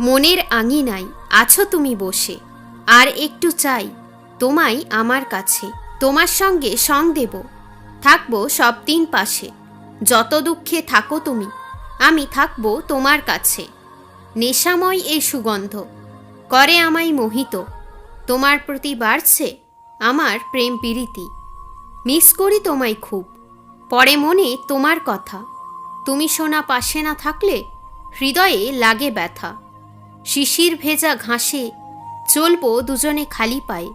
মনের আঙিনায় আছো তুমি বসে। আর একটু চাই তোমায় আমার কাছে, তোমার সঙ্গে সং দেব। থাকব সব দিন পাশে, যত দুঃখে থাকো তুমি, আমি থাকব তোমার কাছে। নেশাময় এই সুগন্ধ, করে আমায় মোহিত, তোমার প্রতি বাড়ছে আমার প্রেম প্রীতি। মিস করি তোমায় খুব, পরে মনে তোমার কথা। তুমি শোনা পাশে না থাকলে হৃদয়ে লাগে ব্যথা। শিশির ভেজা ঘাসে চলবো দুজনে খালি পায়ে।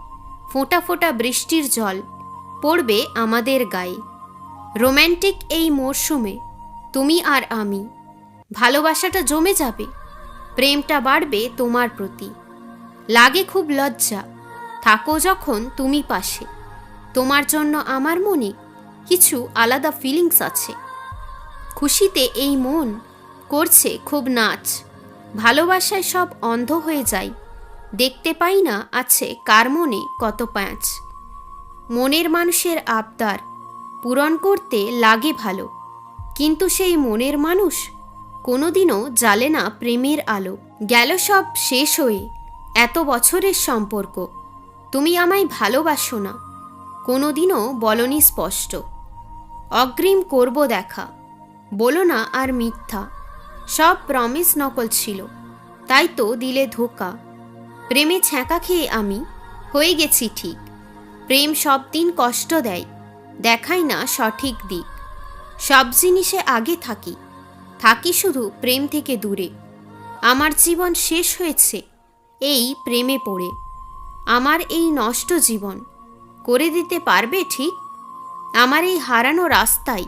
ফোঁটা ফোঁটা বৃষ্টির জল পড়বে আমাদের গায়ে। রোম্যান্টিক এই মরশুমে, তুমি আর আমি, ভালোবাসাটা জমে যাবে, প্রেমটা বাড়বে তোমার প্রতি। লাগে খুব লজ্জা, থাকো যখন তুমি পাশে। তোমার জন্য আমার মনে কিছু আলাদা ফিলিংস আছে। খুশিতে এই মন করছে খুব নাচ। ভালোবাসায় সব অন্ধ হয়ে যায়। দেখতে পাই না আছে কার মনে কত প্যাঁচ। মনের মানুষের আবদার পূরণ করতে লাগে ভালো। কিন্তু সেই মনের মানুষ কোনোদিনও জ্বালে না প্রেমের আলো। গেল সব শেষ হয়ে এত বছরের সম্পর্ক। তুমি আমায় ভালোবাসো না। কোনোদিনও বলনি স্পষ্ট। অগ্রিম করব দেখা। বলো না আর মিথ্যা। সব প্রমিস নকল ছিল। তাই তো দিলে ধোকা। প্রেমে ছ্যাঁকা খেয়ে আমি, হয়ে গেছি ঠিক। প্রেম সব দিন কষ্ট দেয় দেখাই না সঠিক দিক। সব জিনিসে আগে থাকি থাকি শুধু প্রেম থেকে দূরে। আমার জীবন শেষ হয়েছে, এই প্রেমে পড়ে। আমার এই নষ্ট জীবন, করে দিতে পারবে ঠিক? আমার এই হারানো রাস্তায়,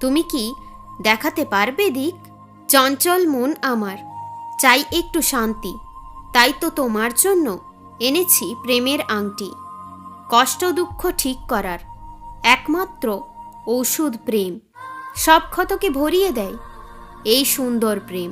তুমি কি দেখাতে পারবে দিক? চঞ্চল মন আমার, চাই একটু শান্তি। তাই তো তোমার জন্য এনেছি প্রেমের আংটি। কষ্ট দুঃখ ঠিক করার একমাত্র ঔষধ প্রেম। সব ক্ষতকে ভরিয়ে দেয় এই সুন্দর প্রেম।